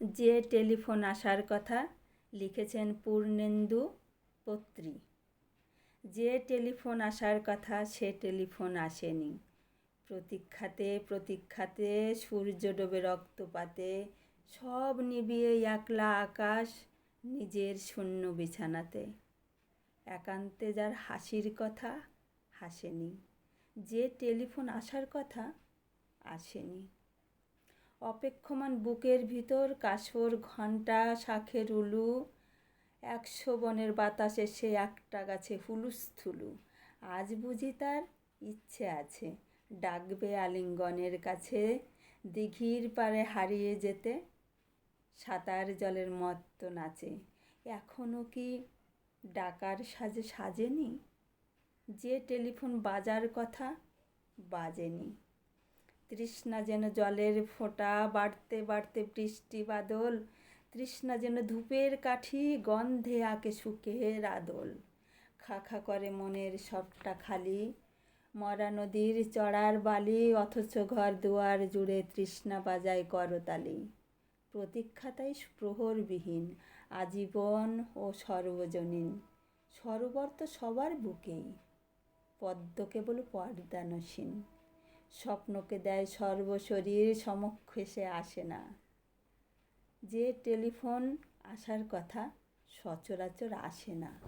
যে টেলিফোন আসার কথা লিখেছেন পূর্ণেন্দু পত্রী। যে টেলিফোন আসার কথা সে টেলিফোন আসেনি। প্রতীক্ষাতে প্রতীক্ষাতে সূর্য ডোবে রক্তপাতে সব নিবিয়ে একলা আকাশ নিজের শূন্য বিছানাতে। একান্তে যার হাসির কথা হাসেনি। যে টেলিফোন আসার কথা আসেনি। অপেক্ষমান বুকের ভিতর কাসর ঘণ্টা, শাখের উলু, একশো বনের বাতাসে সে একটা গাছে হুলুস্থুলু আজ বুঝি তার ইচ্ছে আছে, ডাকবে আলিঙ্গনের কাছে, দিঘির পাড়ে হারিয়ে যেতে। সাঁতার জলের মত্ত নাচে এখনও কি ডাকার সাজে সাজেনি? যে টেলিফোন বাজার কথা বাজেনি। তৃষ্ণা যেন জলের ফোঁটা, বাড়তে বাড়তে বৃষ্টি, বাদল। তৃষ্ণা যেন ধূপের কাঠি, গন্ধে আঁকে সুখের আদল। খা খা করে মনের সবটা খালি। মরা নদীর চড়ার বালি, অথচ ঘর দুয়ার জুড়ে তৃষ্ণা বাজায় করতালি। প্রতীক্ষা তাই প্রহরবিহীন, আজীবন ও সর্বজনীন। সরোবর তো সবার বুকেই, পদ্ম কেবল পর্দানসীন। স্বপ্নকে দেয় সর্বশরীর সমক্ষে সে আসে না। যে টেলিফোন আসার কথা সচরাচর আসে না।